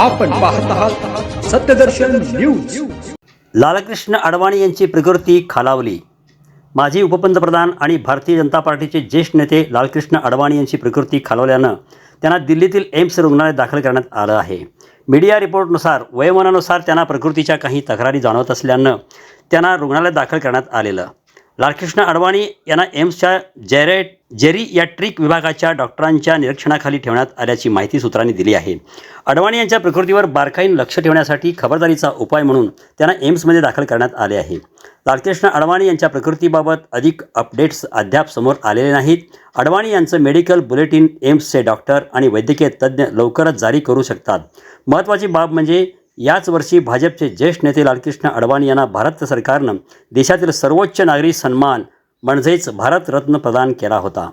आपण पाहत आहात सत्यदर्शन न्यूज. लालकृष्ण अडवाणी यांची प्रकृती खालावली. माजी उपपंतप्रधान आणि भारतीय जनता पार्टीचे ज्येष्ठ नेते लालकृष्ण अडवाणी यांची प्रकृती खालावल्यानं त्यांना दिल्लीतील एम्स रुग्णालयात दाखल करण्यात आलं आहे. मीडिया रिपोर्टनुसार वयोमानानुसार त्यांना प्रकृतीच्या काही तक्रारी जाणवत असल्यानं त्यांना रुग्णालयात दाखल करण्यात आलेलं. लालकृष्ण अडवाणी यांना एम्सच्या जेरेट जेरियाट्रिक विभागाच्या डॉक्टरांच्या निरीक्षणाखाली ठेवण्यात आल्याची माहिती सूत्रांनी दिली आहे. अडवाणी यांच्या प्रकृतीवर बारकाईन लक्ष ठेवण्यासाठी खबरदारीचा उपाय म्हणून त्यांना एम्समध्ये दाखल करण्यात आले आहे. लालकृष्ण अडवाणी यांच्या प्रकृतीबाबत अधिक अपडेट्स अद्याप समोर आलेले नाहीत. अडवाणी यांचं मेडिकल बुलेटिन एम्सचे डॉक्टर आणि वैद्यकीय तज्ज्ञ लवकरच जारी करू शकतात. महत्त्वाची बाब म्हणजे याच वर्षी भाजपचे ज्येष्ठ नेते लालकृष्ण अडवाणी यांना भारत सरकारनं देशातील सर्वोच्च नागरी सन्मान म्हणजेच भारतरत्न प्रदान केला होता.